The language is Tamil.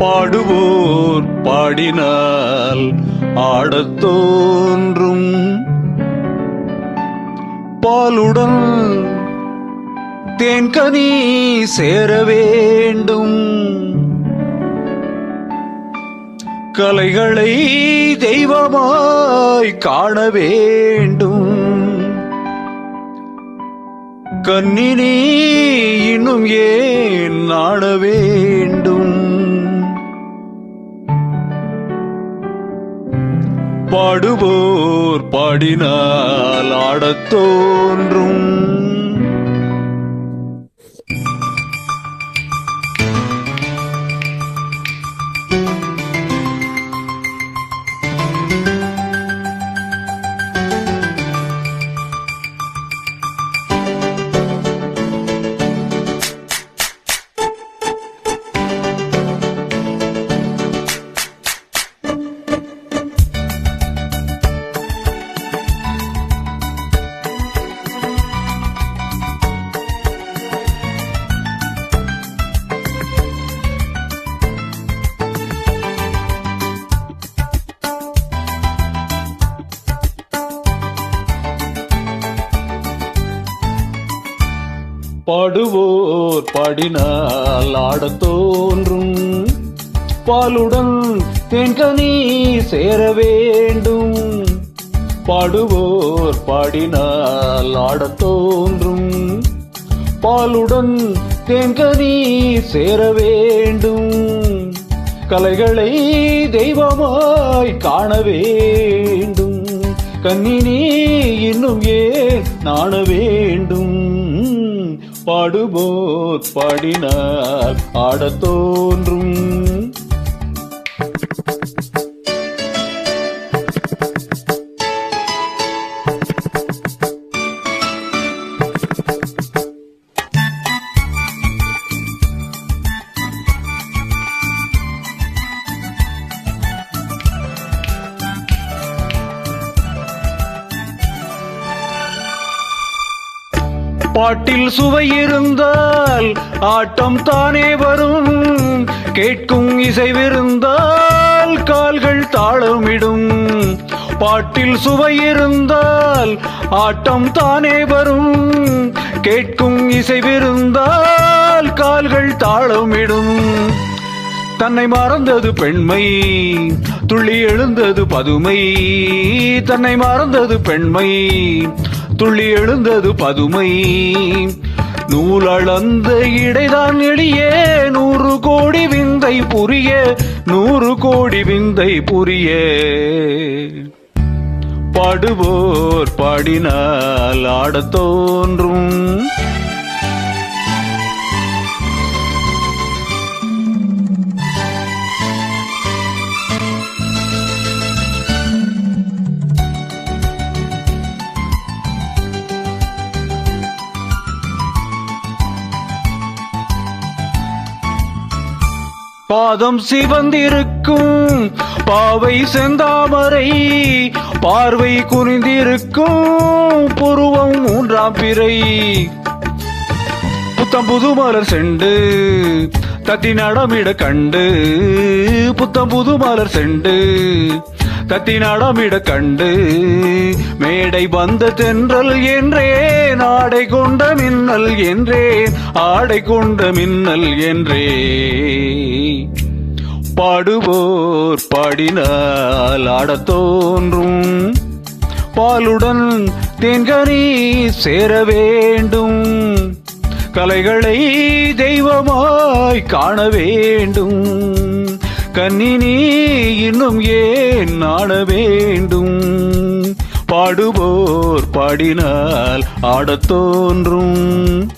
பாடுவோர் பாடினால் ஆடத் தோன்றும். பாலுடன் தேன்கனி சேர வேண்டும். கலைகளை தெய்வமாய் காண வேண்டும். கண்ணினி இன்னும் ஏன் நாட வேண்டும்? பாடுவோர் பாடினால் ஆடத் தோன்றும். பாடுவோர் பாடினால் ஆடத் தோன்றும். பாலுடன் தேன்கனி சேர வேண்டும். பாடுவோர் பாடினால் ஆடத் தோன்றும். பாலுடன் தேன்கனி சேர வேண்டும். கலைகளை தெய்வமாய் காண வேண்டும். கண்ணினி இன்னும் ஏன் நாணவே பாடுபோர் பாடினார். ஆடத் தோன்றும் பாட்டில் சுவை இருந்தால் ஆட்டம் தானே வரும். கேட்கும் இசைவிருந்தால் கால்கள் தாளமிடும். பாட்டில் சுவை இருந்தால் ஆட்டம் தானே வரும். கேட்கும் இசைவிருந்தால் கால்கள் தாளமிடும். தன்னை மறந்தது பெண்மை துள்ளி எழுந்தது பதுமை. தன்னை மறந்தது பெண்மை துள்ளி எழுந்தது பதுமை. நூலளந்த இடைதான் எளியே நூறு கோடி விந்தை புரிய நூறு கோடி விந்தை புரிய. பாடுவோர் பாடினால் ஆடத் தோன்றும். பாதம் சிவந்திருக்கும் பாவை செந்தாமரை பார்வை குனிந்திருக்கும் புருவம் மூன்றாம் பிறை. புத்தம் புது மலர் செண்டு தத்தி நடமிட கண்டு. புத்தம் புது மலர் செண்டு தத்தி நடமிட கண்டு. மேடை வந்த தென்றல் என்றே ஆடை கொண்ட மின்னல் என்றே ஆடை கொண்ட மின்னல் என்றே. பாடுவோர் பாடினால் ஆடத் தோன்றும். பாலுடன் தேன்கனி சேர வேண்டும். கலைகளை தெய்வமாய் காண வேண்டும். கண்ணினி இன்னும் ஏன் நாட வேண்டும்? பாடுவோர் பாடினால் ஆடத் தோன்றும்.